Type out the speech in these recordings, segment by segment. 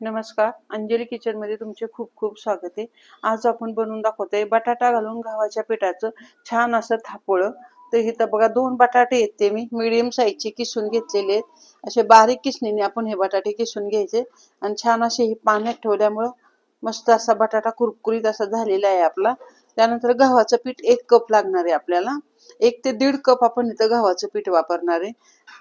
नमस्कार अंजली किचनमध्ये तुमचे खूप खूप स्वागत आहे. आज आपण बनवून दाखवतोय बटाटा घालून गव्हाच्या पिठाचं छान असं थापोळं. तर इथं बघा दोन बटाटे आहेत ते मी. मिडियम साईजचे किसून घेतलेले आहेत. असे बारीक किसणीने आपण हे बटाटे किसून घ्यायचे. आणि छान असे हे पाण्यात ठेवल्यामुळं मस्त असा बटाटा कुरकुरीत असा झालेला आहे आपला. त्यानंतर गव्हाचं पीठ एक कप लागणार आहे आपल्याला. एक ते दीड कप आपण इथं गव्हाचं पीठ वापरणार आहे.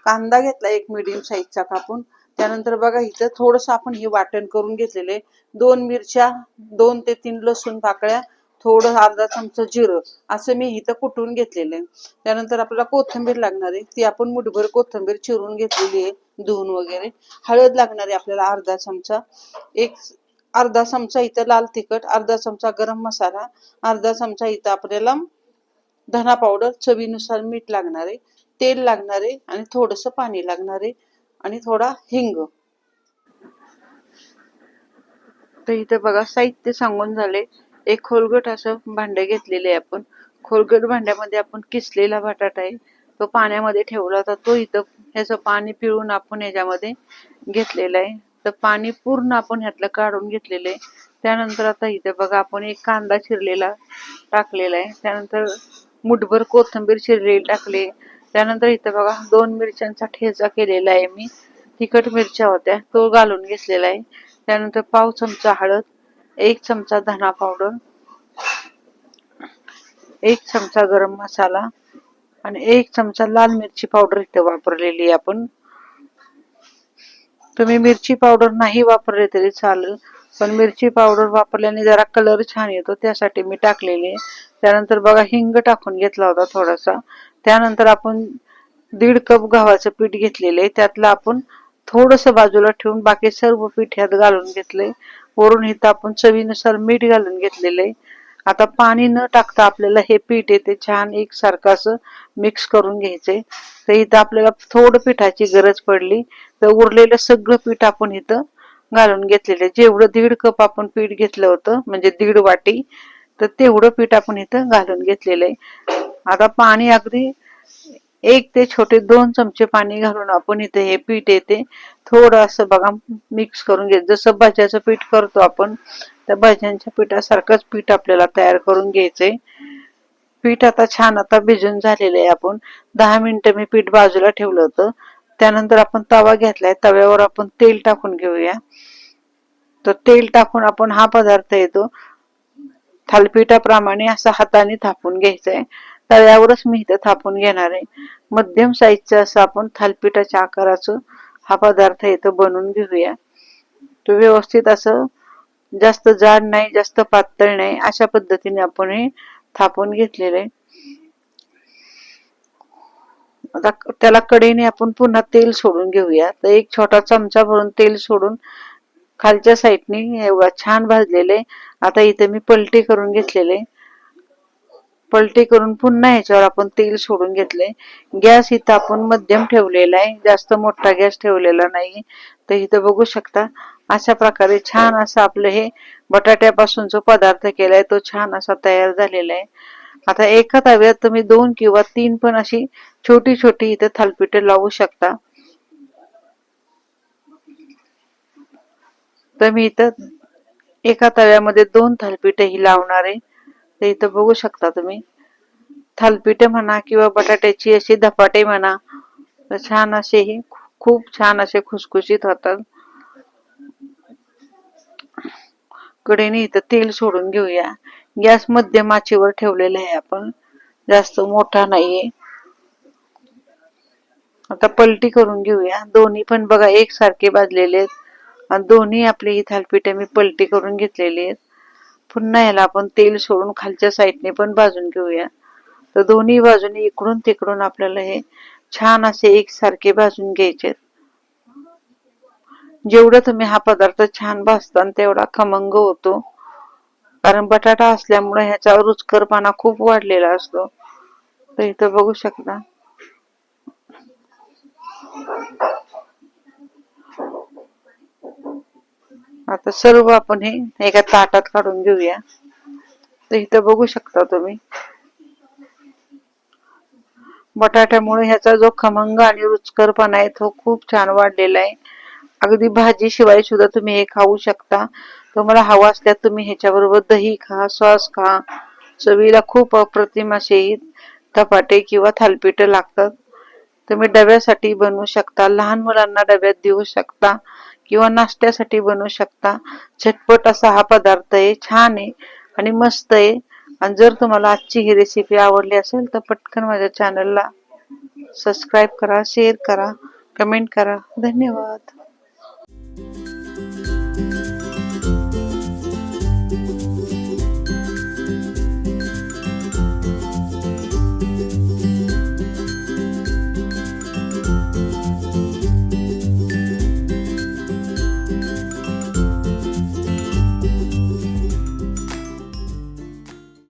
कांदा घेतला एक मिडियम साईजचा कापून. त्यानंतर बघा इथं थोडस आपण हे वाटण करून घेतलेले दोन मिरच्या दोन ते तीन लसूण पाकळ्या थोडं अर्धा चमचा जिरं असं मी इथं कुटून घेतलेलं आहे. त्यानंतर आपल्याला कोथिंबीर लागणार आहे. ती आपण मुठभर कोथिंबीर चिरून घेतलेली आहे धुवून वगैरे. हळद लागणार आहे आपल्याला अर्धा चमचा. एक अर्धा चमचा इथं लाल तिखट अर्धा चमचा गरम मसाला अर्धा चमचा इथं आपल्याला धना पावडर चवीनुसार मीठ लागणार आहे तेल लागणार आहे आणि थोडस पाणी लागणार आहे. आणि थोडा हिंग. तर इथं बघा साहित्य सांगून झाले. एक खोलगट असं भांडे घेतलेले आहे आपण. खोलगट भांड्यामध्ये आपण किसलेला बटाटा आहे. तो पाण्यामध्ये ठेवला होता. तो इथं ह्याचं पाणी पिळून आपण ह्याच्यामध्ये घेतलेला आहे. तर पाणी पूर्ण आपण ह्यातलं काढून घेतलेलं आहे. त्यानंतर आता इथे बघा आपण एक कांदा चिरलेला टाकलेला आहे. त्यानंतर मुठभर कोथिंबीर चिरलेली टाकली त्यानंतर इथं बघा दोन मिरच्यांचा ठेचा केलेला आहे मी. तिखट मिरच्या होत्या तो घालून घेतलेला आहे. त्यानंतर पाव चमचा हळद एक चमचा धना पावडर एक चमचा गरम मसाला आणि एक चमचा लाल मिरची पावडर इथे वापरलेली आहे आपण. तुम्ही मिरची पावडर नाही वापरले तरी चालेल पण मिरची पावडर वापरल्याने जरा कलर छान येतो त्यासाठी मी टाकलेली आहे. त्यानंतर बघा हिंग टाकून घेतला होता थोडासा. त्यानंतर आपण दीड कप गव्हाचं पीठ घेतलेलं आहे. त्यातलं आपण थोडस बाजूला ठेवून बाकी सर्व पीठ ह्यात घालून घेतलंय. वरून इथं आपण चवीनुसार मीठ घालून घेतलेलं आहे. आता पाणी न टाकता आपल्याला हे पीठ आहे ते छान एकसारखं असं मिक्स करून घ्यायचंय. तर इथं आपल्याला थोडं पिठाची गरज पडली. तर उरलेलं सगळं पीठ आपण इथं घालून घेतलेलं जेवढं दीड कप आपण पीठ घेतलं होतं म्हणजे दीड वाटी तर तेवढं पीठ आपण इथं घालून घेतलेलं आहे. आता पाणी अगदी एक ते छोटे दोन चमचे पाणी घालून आपण इथे हे पीठ येते. थोडं असं बघा मिक्स करून घ्यायचं जसं भाज्याचं पीठ करतो आपण त्या भाज्यांच्या पिठासारखंच पीठ आपल्याला तयार करून घ्यायचंय. पीठ आता छान आता भिजून झालेलं आहे आपण. दहा मिनिटं मी पीठ बाजूला ठेवलं होतं. त्यानंतर आपण तवा घेतलाय. तव्यावर आपण तेल टाकून घेऊया. तर तेल टाकून आपण हा पदार्थ येतो. थालपीठाप्रमाणे असा हाताने थापून घ्यायचा आहे तव्यावरच मी इथं थापून घेणार आहे. मध्यम साईजचं असं आपण थालपिठाच्या आकाराचं हा पदार्थ इथं बनवून घेऊया. तो व्यवस्थित असं जास्त जाड नाही जास्त पातळ नाही अशा पद्धतीने आपण हे थापून घेतलेलं आहे. आता त्याला कडेने आपण पुन्हा तेल सोडून घेऊया. तर एक छोटा चमचा भरून तेल सोडून खालच्या साईडने एवढा छान भाजलेले आता इथे मी पलटी करून घेतलेले पलटी करून पुन्हा ह्याच्यावर आपण तेल सोडून घेतले गॅस इथं आपण मध्यम ठेवलेला आहे. जास्त मोठा गॅस ठेवलेला नाही. तर इथं बघू शकता अशा प्रकारे छान असं आपलं हे बटाट्यापासून जो पदार्थ केलाय. तो छान असा तयार झालेला आहे. आता एका तव्यात तुम्ही दोन किंवा तीन पण अशी छोटी छोटी इथं थालपिठं लावू शकता. तर मी इथं एका तव्यामध्ये दोन थालपिठं ही लावणार आहे. तर इथं बघू शकता तुम्ही. थालपीठं म्हणा किंवा बटाट्याची अशी धपाटे म्हणा तर छान असे ही खूप छान असे खुसखुशीत होतात. कडेने इथं तेल सोडून घेऊया. गॅस मध्यमाचीवर ठेवलेला आहे आपण. जास्त मोठा नाहीये. आता पलटी करून घेऊया. दोन्ही पण बघा एकसारखे भाजलेले आहेत. आणि दोन्ही आपली ही थालपिठे मी पलटी करून घेतलेली आहेत. पुन्हा याला आपण तेल सोडून खालच्या साईडने पण भाजून घेऊया. तर दोन्ही बाजूने इकडून तिकडून आपल्याला हे छान असे एकसारखे भाजून घ्यायचे. जेवढं तुम्ही हा पदार्थ छान भाजता तेवढा खमंग होतो. कारण बटाटा असल्यामुळे ह्याचा रुचकरपणा खूप वाढलेला असतो. तर इथं बघू शकता. आता सर्व आपण हे एका ताटात काढून घेऊया. तर इथं बघू शकता तुम्ही. बटाट्यामुळे ह्याचा जो खमंग आणि रुचकरपणा आहे तो खूप छान वाढलेला आहे. अगदी भाजी शिवाय सुद्धा तुम्ही हे खाऊ शकता. तुम्हाला हवा असल्यास तुम्ही ह्याच्याबरोबर दही खा सॉस खा. चवीला खूप अप्रतिम असे धपाटे किंवा थालपीठ लागतात. तुम्ही डब्यासाठी बनवू शकता. लहान मुलांना डब्यात देऊ शकता. किंवा नाश्त्यासाठी बनवू शकता. झटपट असा हा पदार्थ आहे छान आहे आणि मस्त आहे. आणि जर तुम्हाला आजची ही रेसिपी आवडली असेल तर पटकन माझ्या चॅनलला सबस्क्राईब करा शेअर करा कमेंट करा. धन्यवाद.